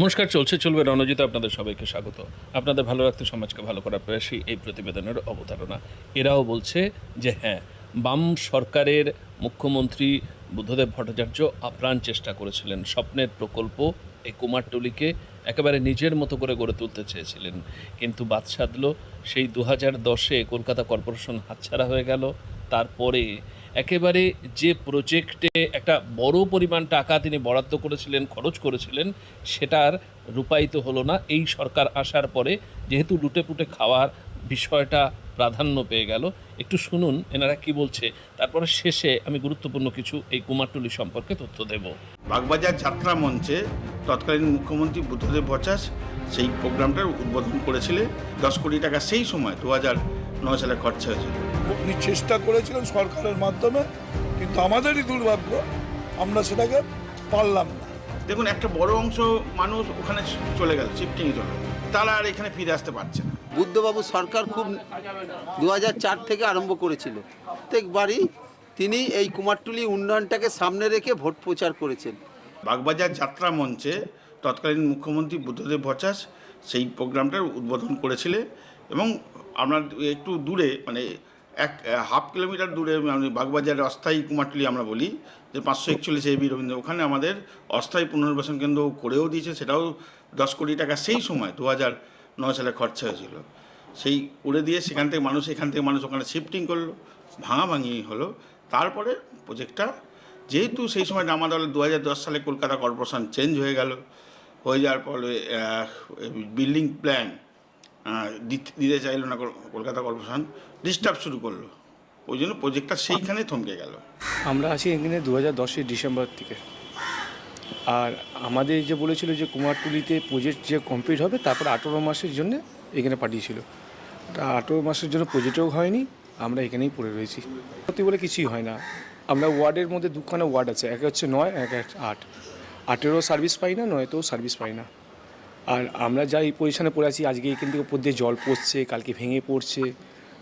নমস্কার, চলছে চলবে রণজিত আপনাদের সবাইকে স্বাগত। আপনাদের ভালো রাখতে সমাজকে ভালো করার প্রয়াসই এই প্রতিবেদনের অবতারণা। এরাও বলছে যে হ্যাঁ বাম সরকারের মুখ্যমন্ত্রী বুদ্ধদেব ভট্টাচার্য আপ্রাণ চেষ্টা করেছিলেন। স্বপ্নের প্রকল্প এই কুমারটুলিকে একেবারে নিজের মতো করে গড়ে তুলতে চেয়েছিলেন। কিন্তু বাদ সাধল, সেই দু হাজার দশে কলকাতা কর্পোরেশন হাতছাড়া হয়ে গেল। তারপরে একেবারে যে প্রজেক্টে একটা বড় পরিমাণ টাকা তিনি বরাদ্দ করেছিলেন, খরচ করেছিলেন সেটার রূপায়িত হলো না। এই সরকার আসার পরে যেহেতু লুটে পুটে খাওয়ার বিষয়টা প্রাধান্য পেয়ে গেল, একটু শুনুন এনারা কি বলছে। তারপরে শেষে আমি গুরুত্বপূর্ণ কিছু এই কুমারটুলি সম্পর্কে তথ্য দেব। বাগবাজার যাত্রা মঞ্চে তৎকালীন মুখ্যমন্ত্রী বুদ্ধদেব ভট্টাচ সেই প্রোগ্রামটার উদ্বোধন করেছিলেন। দশ কোটি টাকা সেই সময়, দু হাজার নয় সালে খরচা হয়েছিল। উনি চেষ্টা করেছিলেন সরকারের মাধ্যমে কিন্তু আমাদেরই দুর্ভাগ্য আমরা সেটাকে পারলাম না। দেখুন একটা বড় অংশ মানুষ ওখানে চলে গেল শিফটিংয়ে চলে তারা আর এখানে ফিরে আসতে পারছে না। বুদ্ধবাবু সরকার খুব দু চার থেকে আরম্ভ করেছিল। প্রত্যেকবারই তিনি এই কুমারটুলি উন্নয়নটাকে সামনে রেখে ভোট প্রচার করেছেন। বাগবাজার যাত্রা মঞ্চে তৎকালীন মুখ্যমন্ত্রী বুদ্ধদেব ভট্টাচ সেই প্রোগ্রামটার উদ্বোধন করেছিলেন এবং আমরা একটু দূরে মানে এক হাফ কিলোমিটার দূরে বাগবাজারের অস্থায়ী কুমারটুলি আমরা বলি, যে পাঁচশো একচল্লিশ এবি রবীন্দ্র, ওখানে আমাদের অস্থায়ী পুনর্বাসন কেন্দ্র করেও দিয়েছে, সেটাও দশ কোটি টাকা সেই সময়, দু হাজার নয় সালে খরচা হয়েছিল। সেই করে দিয়ে সেখান থেকে মানুষ, এখান থেকে মানুষ ওখানে শিফটিং করল ভাঙাভাঙি হলো। তারপরে প্রজেক্টটা, যেহেতু সেই সময় আমাদের দু হাজার দশ সালে কলকাতা কর্পোরেশন চেঞ্জ হয়ে গেল, হয়ে যাওয়ার ফলে বিল্ডিং প্ল্যান দিতে চাইলো না কলকাতা কর্পোরেশন ডিস্টার্ব শুরু করল। ওই জন্য প্রজেক্টটা সেইখানে থমকে গেল। আমরা আছি এখানে দু হাজার দশের ডিসেম্বর থেকে। আর আমাদের যে বলেছিল যে কুমারটুলিতে প্রজেক্ট যে কমপ্লিট হবে, তারপর আঠেরো মাসের জন্য এখানে পাঠিয়েছিল। তা আঠেরো মাসের জন্য প্রজেক্টও হয়নি, আমরা এখানেই পড়ে রয়েছি। সত্যি বলে কিছুই হয় না। আমরা ওয়ার্ডের মধ্যে দুখানা ওয়ার্ড আছে, এক হচ্ছে নয়, এক আট। আটেরও সার্ভিস পাই না নয়তেও সার্ভিস পাই না। আর আমরা যা এই পজিশনে পড়ে আছি আজকে এখান থেকে উপর দিয়ে জল পড়ছে কালকে ভেঙে পড়ছে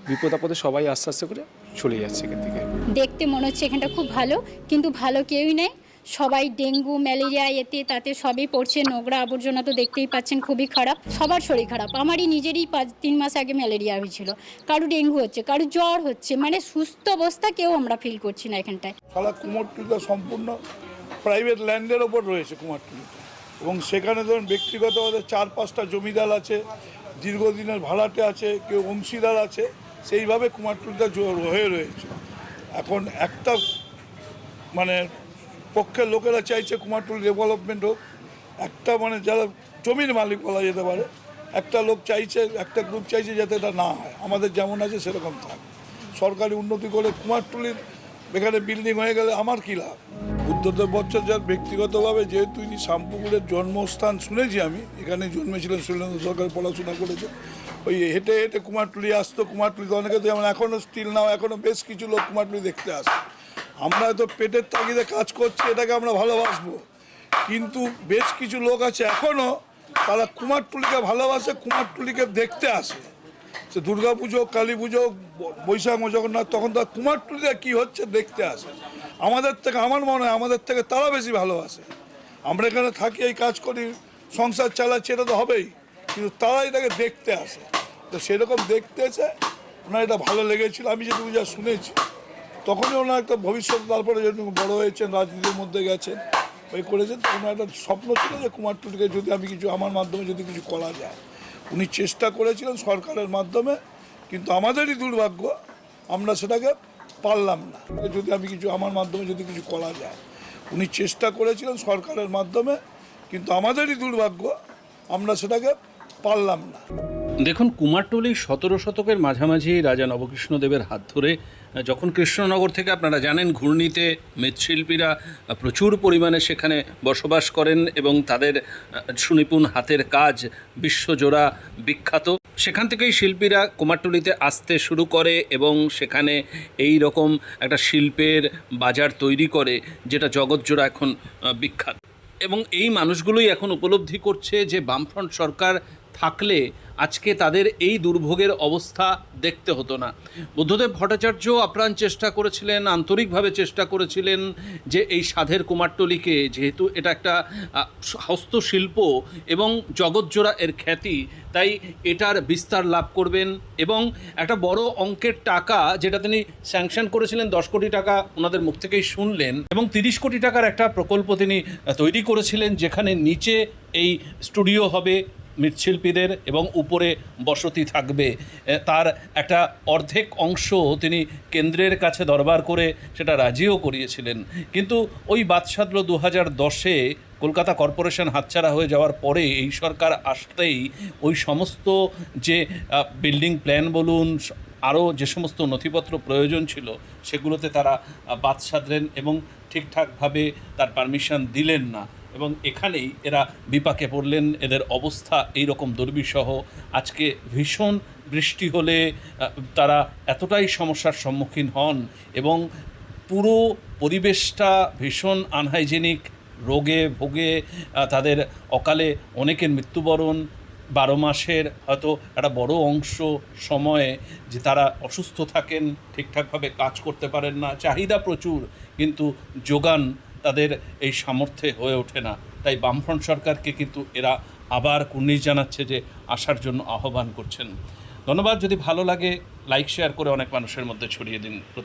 বিপদ আপদে সবাই আস্তে আস্তে করে চলে যাচ্ছে এখান থেকে। দেখতে মনে হচ্ছে এখানটা খুব ভালো কিন্তু ভালো কেউই নেই। সবাই ডেঙ্গু ম্যালেরিয়া এতে তাতে সবই পড়ছে নোংরা আবর্জনা তো দেখতেই পাচ্ছেন খুবই খারাপ। সবার শরীর খারাপ আমারই নিজেরই পাঁচ তিন মাস আগে ম্যালেরিয়া হয়েছিল। কারও ডেঙ্গু হচ্ছে কারও জ্বর হচ্ছে মানে সুস্থ অবস্থা কেউ আমরা ফিল করছি না এখানটায়। সারা কুমারটুলিটা সম্পূর্ণ প্রাইভেট ল্যান্ডের ওপর রয়েছে কুমারটুলিটা। এবং সেখানে ধরুন ব্যক্তিগতভাবে চার পাঁচটা জমিদার আছে, দীর্ঘদিনের ভাড়াটে আছে, কেউ অংশীদার আছে, সেইভাবে কুমারটুলিটা হয়ে রয়েছে। এখন একটা মানে পক্ষের লোকেরা চাইছে কুমারটুলি ডেভেলপমেন্ট হোক, একটা মানে যারা জমির মালিক বলা যেতে পারে, একটা লোক চাইছে, একটা গ্রুপ চাইছে যাতে এটা না হয়। আমাদের যেমন আছে সেরকম থাক। সরকারি উন্নতি করে কুমারটুলির এখানে বিল্ডিং হয়ে গেলে আমার কী লাভ? বুদ্ধদেব ভট্টাচার্য ব্যক্তিগতভাবে যেহেতু ইনি শামপুকুরের জন্মস্থান শুনেছি আমি, এখানে জন্মেছিলেন সুরেন্দ্র সরকার, পড়াশোনা করেছে। ওই হেঁটে হেঁটে কুমারটুলি আসতো, কুমারটুলিতে অনেকে তো যেমন এখনও স্টিল নাও এখনও বেশ কিছু লোক কুমারটুলি দেখতে আসে। আমরা হয়তো পেটের তাগিদে কাজ করছি, এটাকে আমরা ভালোবাসবো। কিন্তু বেশ কিছু লোক আছে এখনও তারা কুমারটুলিকে ভালোবাসে, কুমারটুলিকে দেখতে আসে। সে দুর্গা পুজো কালী পুজো বৈশাখ, জগন্নাথ, তখন তার কুমারটুলিতে কী হচ্ছে দেখতে আসে। আমাদের থেকে, আমার মনে হয় আমাদের থেকে তারা বেশি ভালোবাসে। আমরা এখানে থাকি, এই কাজ করি, সংসার চালাচ্ছি, এটা তো হবেই। কিন্তু তারা এটাকে দেখতে আসে। তো সেরকম দেখতে এসে ওনার এটা ভালো লেগেছিল, আমি যেটুকু যা শুনেছি। তখনই ওনার একটা ভবিষ্যৎ, তারপরে যেটুকু বড় হয়েছেন, রাজনীতির মধ্যে গেছেন, ওই করেছেন ওনার একটা স্বপ্ন ছিল যে কুমারটুলিকে যদি আমি কিছু, আমার মাধ্যমে যদি কিছু করা যায়। উনি চেষ্টা করেছিলেন সরকারের মাধ্যমে, কিন্তু আমাদেরই দুর্ভাগ্য, আমরা সেটাকে পারলাম না। যদি আমি কিছু, আমার মাধ্যমে যদি কিছু করা যায়। উনি চেষ্টা করেছিলেন সরকারের মাধ্যমে, কিন্তু আমাদেরই দুর্ভাগ্য, আমরা সেটাকে পারলাম না। দেখুন কুমারটুলি সতেরো শতকের মাঝামাঝি রাজা নবকৃষ্ণদেবের হাত ধরে, যখন কৃষ্ণনগর থেকে আপনারা জানেন, ঘূর্ণিতে মৃৎশিল্পীরা প্রচুর পরিমাণে সেখানে বসবাস করেন এবং তাদের সুনিপুণ হাতের কাজ বিশ্বজোড়া বিখ্যাত। সেখান থেকেই শিল্পীরা কুমারটুলিতে আসতে শুরু করে এবং সেখানে এই রকম একটা শিল্পের বাজার তৈরি করে, যেটা জগৎজোড়া এখন বিখ্যাত। এবং এই মানুষগুলোই এখন উপলব্ধি করছে যে বামফ্রন্ট সরকার থাকলে আজকে তাদের এই দুর্ভোগের অবস্থা দেখতে হতো না। বুদ্ধদেব ভট্টাচার্য আপ্রাণ চেষ্টা করেছিলেন, আন্তরিকভাবে চেষ্টা করেছিলেন যে এই সাধের কুমারটলিকে, যেহেতু এটা একটা হস্তশিল্প এবং জগৎজোড়া এর খ্যাতি, তাই এটার বিস্তার লাভ করবেন এবং একটা বড় অঙ্কের টাকা যেটা তিনি স্যাংশন করেছিলেন, দশ কোটি টাকা ওনাদের মুখ থেকেই শুনলেন এবং তিরিশ কোটি টাকার একটা প্রকল্প তিনি তৈরি করেছিলেন, যেখানে নিচে এই স্টুডিও হবে। মৃৎশিল্পীদের এবং উপরে বসতি থাকবে। তার একটা অর্ধেক অংশ তিনি কেন্দ্রের কাছে দরবার করে সেটা রাজিও করিয়েছিলেন। কিন্তু ওই বাদশাদ্র দু হাজার দশে কলকাতা কর্পোরেশন হাতছাড়া হয়ে যাওয়ার পরে এই সরকার আসতেই ওই সমস্ত যে বিল্ডিং প্ল্যান বলুন আরও যে সমস্ত নথিপত্র প্রয়োজন ছিল সেগুলোতে তারা বাদ সাধলেন এবং ঠিকঠাকভাবে তার পারমিশন দিলেন না। এবং এখানেই এরা বিপাকে পড়লেন, এদের অবস্থা এই রকম দুর্বিষহ। আজকে ভীষণ বৃষ্টি হলে তারা এতটাই সমস্যার সম্মুখীন হন এবং পুরো পরিবেশটা ভীষণ আনহাইজেনিক রোগে ভোগে তাদের অকালে অনেকের মৃত্যুবরণ, বারো মাসের হয়তো একটা বড় অংশ সময়ে যে তারা অসুস্থ থাকেন, ঠিকঠাকভাবে কাজ করতে পারেন না, চাহিদা প্রচুর, কিন্তু যোগান তাদের এই সামর্থ্যে হয়ে ওঠে না। তাই বামফ্রন্ট সরকারকে কিন্তু এরা আবার কুর্নিশ জানাচ্ছে যে আসার জন্য আহ্বান করছেন। ধন্যবাদ। যদি ভালো লাগে লাইক শেয়ার করে অনেক মানুষের মধ্যে ছড়িয়ে দিন প্রতি